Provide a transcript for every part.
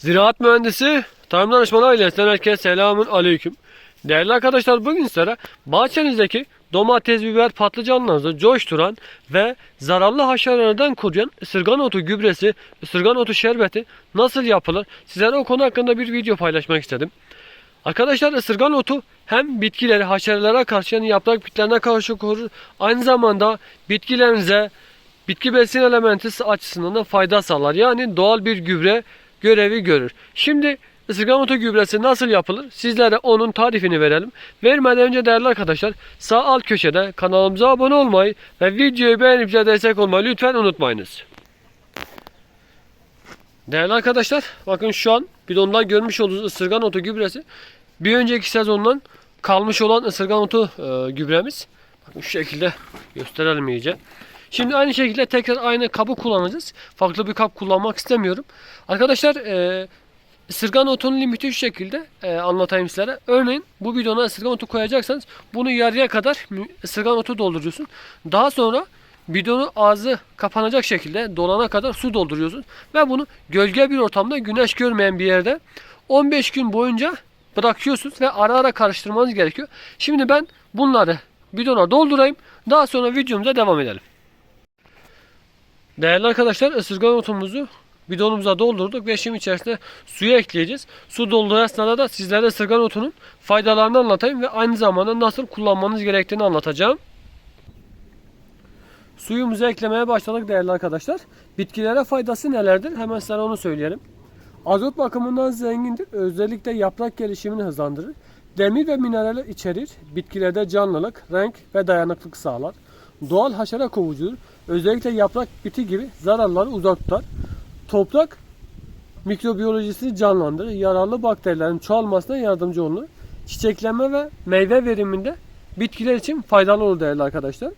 Ziraat mühendisi, tarım danışmanı ailesinden herkese selamun aleyküm. Değerli arkadaşlar bugün sizlere bahçenizdeki domates, biber, patlıcanlarınızı coşturan ve zararlı haşerelerden koruyan ısırgan otu gübresi, ısırgan otu şerbeti nasıl yapılır? Sizlere o konu hakkında bir video paylaşmak istedim. Arkadaşlar ısırgan otu hem bitkileri haşerelere karşı yani yaprak bitlerine karşı korur. Aynı zamanda bitkilerinize bitki besin elementi açısından da fayda sağlar. Yani doğal bir gübre görevi görür. Şimdi ısırgan otu gübresi nasıl yapılır? Sizlere onun tarifini verelim. Vermeden önce değerli arkadaşlar sağ alt köşede kanalımıza abone olmayı ve videoyu beğenip destek olmayı lütfen unutmayınız. Değerli arkadaşlar bakın şu an bidondan görmüş olduğunuz ısırgan otu gübresi bir önceki sezondan kalmış olan ısırgan otu e, gübremiz. Bakın şu şekilde gösterelim iyice. Şimdi aynı şekilde tekrar aynı kabı kullanacağız. Farklı bir kap kullanmak istemiyorum. Arkadaşlar e, ısırgan otunun limiti şu şekilde e, anlatayım sizlere. Örneğin bu bidona ısırgan otu koyacaksanız bunu yarıya kadar ısırgan otu dolduruyorsun. Daha sonra bidonu ağzı kapanacak şekilde dolana kadar su dolduruyorsun. Ve bunu gölge bir ortamda güneş görmeyen bir yerde 15 gün boyunca bırakıyorsunuz ve ara ara karıştırmanız gerekiyor. Şimdi ben bunları bidona doldurayım. Daha sonra videomuza devam edelim. Değerli arkadaşlar ısırgan otumuzu bidonumuza doldurduk ve şimdi içerisine suyu ekleyeceğiz. Su dolduğu esnada da sizlere ısırgan otunun faydalarını anlatayım ve aynı zamanda nasıl kullanmanız gerektiğini anlatacağım. Suyumuzu eklemeye başladık değerli arkadaşlar. Bitkilere faydası nelerdir? Hemen size onu söyleyelim. Azot bakımından zengindir. Özellikle yaprak gelişimini hızlandırır. Demir ve mineraller içerir. Bitkilerde canlılık, renk ve dayanıklık sağlar. Doğal haşere kovucudur. Özellikle yaprak biti gibi zararları uzak tutar. Toprak mikrobiyolojisini canlandırır. Yararlı bakterilerin çoğalmasına yardımcı olur. Çiçeklenme ve meyve veriminde bitkiler için faydalı olur değerli arkadaşlar.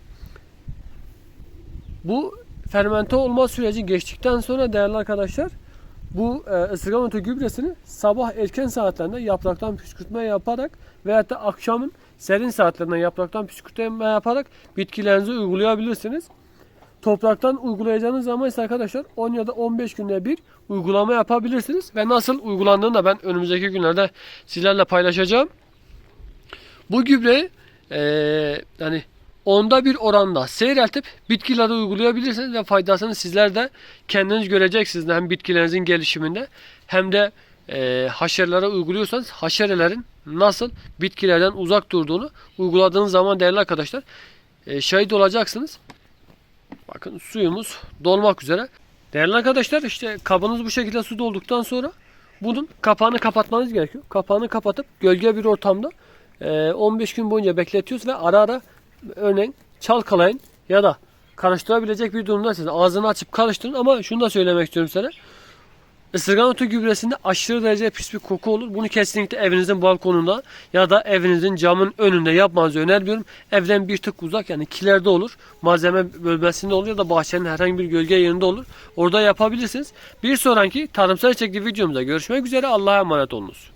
Bu fermente olma süreci geçtikten sonra değerli arkadaşlar bu e, ısırgan otu gübresini sabah erken saatlerinde yapraktan püskürtme yaparak veyahut da akşamın serin saatlerinde yapraktan püskürtme yaparak bitkilerinize uygulayabilirsiniz. Topraktan uygulayacağınız zaman ise arkadaşlar 10 ya da 15 günde bir uygulama yapabilirsiniz. Ve nasıl uygulandığını da ben önümüzdeki günlerde sizlerle paylaşacağım. Bu gübreyi eee yani onda bir oranda seyreltip bitkilere uygulayabilirsiniz ve faydasını sizler de kendiniz göreceksiniz. Hem bitkilerinizin gelişiminde hem de eee haşerelere uyguluyorsanız haşerelerin nasıl bitkilerden uzak durduğunu uyguladığınız zaman değerli arkadaşlar eee, şahit olacaksınız. Bakın suyumuz dolmak üzere. Değerli arkadaşlar işte kabınız bu şekilde su dolduktan sonra bunun kapağını kapatmanız gerekiyor. Kapağını kapatıp gölge bir ortamda eee, 15 gün boyunca bekletiyoruz ve ara ara örneğin çalkalayın ya da karıştırabilecek bir durumda siz ağzını açıp karıştırın ama şunu da söylemek istiyorum size. Isırgan otu gübresinde aşırı derece pis bir koku olur. Bunu kesinlikle evinizin balkonunda ya da evinizin camın önünde yapmanızı önermiyorum. Evden bir tık uzak yani kilerde olur. Malzeme bölmesinde olur ya da bahçenin herhangi bir gölge yerinde olur. Orada yapabilirsiniz. Bir sonraki tarımsal içerikli videomuzda görüşmek üzere. Allah'a emanet olunuz.